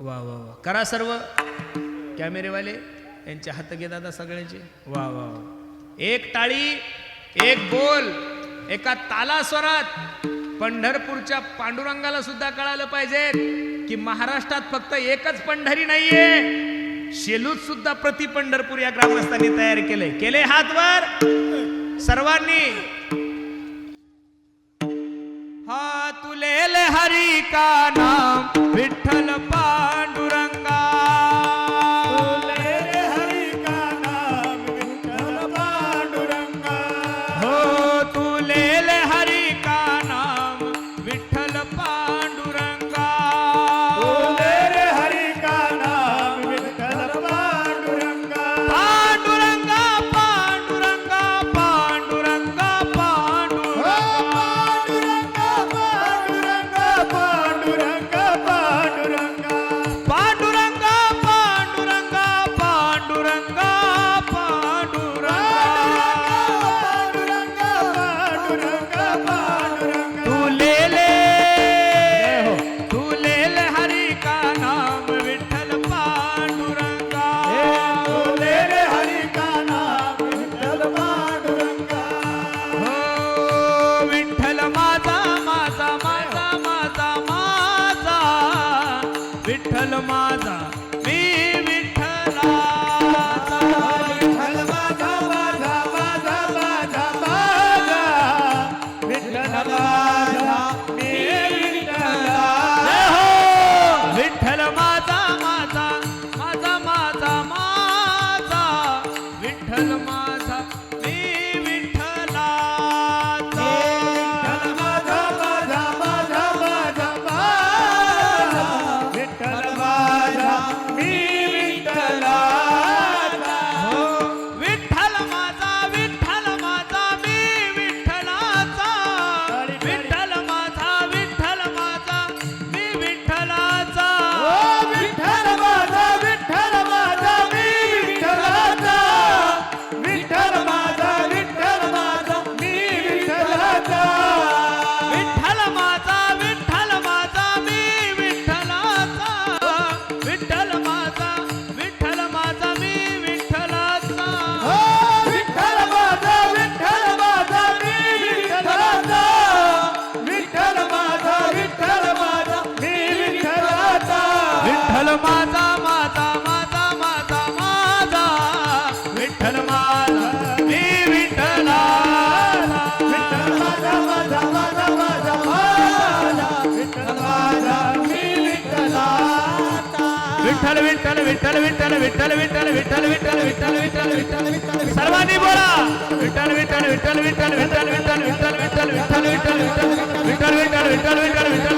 वा वा वा. करा सर्व. कॅमेरेवाले यांचे हात घे दादा सगळ्यांचे. वा वा वा. एक टाळी एक बोल एका ताला स्वरात पंढरपूरच्या पांडुरंगाला सुद्धा कळालं पाहिजे की महाराष्ट्रात फक्त एकच पंढरी नाहीये. शेलूत सुद्धा प्रति पंढरपूर या ग्रामस्थांनी तयार केले केले हातवर सर्वांनी. हा तुले हरी का नाम विठल पांडुरंगा માતા विठ्ठल माझा माझा माझा माझा माझा विठ्ठल माझा मी विठ्ठलाचा विठ्ठल विठ्ठल विठ्ठल विठ्ठल विठ्ठल विठ्ठल विठ्ठल विठ्ठल विठ्ठल विठ्ठल विठ्ठल विठ्ठल सर्वांनी बोला विठ्ठल विठ्ठल विठ्ठल विठ्ठल विठ्ठल विठ्ठल विठ्ठल विठ्ठल विठ्ठल विठ्ठल विठ्ठल विठ्ठल विठ्ठल विठ्ठल विठ्ठल